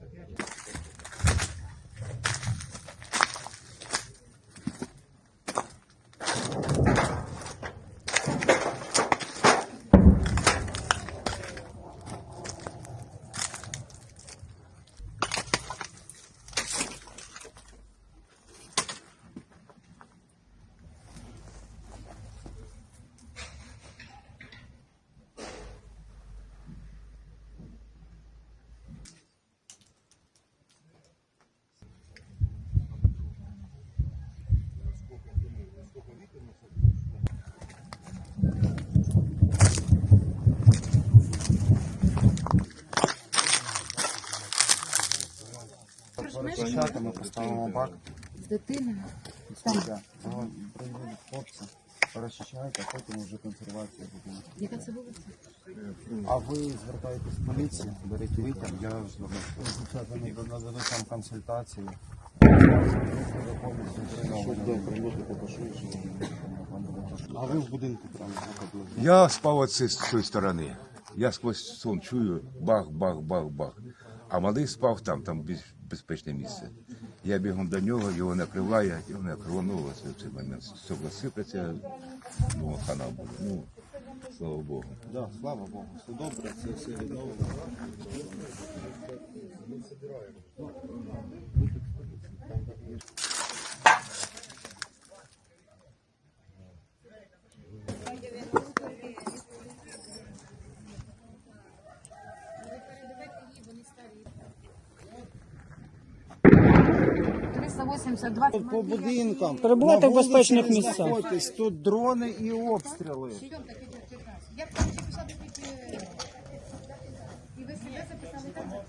Gracias. Кричати, ми поставимо бак. Дитина. Сміття. Його приїдуть хлопці, перечищають, а потім вже консервація буде. Яка це вулиця? А ви звертаєтесь в поліцію, беріть витяг, я ж дівчата надаю там консультації. А ви в будинку прямо знаходились? Я спав от з цієї сторони. Я сквозь сон чую бах, бах, бах, бах. А малий спав там, там більш безпечне місце. Я бігом до нього, його накриваю, і мене крилонуло в цей момент. Стекла сипляться, ну, хана буде. Ну, слава Богу. Да, слава Богу, все добре, це все відновлено. 380, 20 По будинкам перебувати в безпечних місцях. тут дрони і обстріли. Я ви себе записали?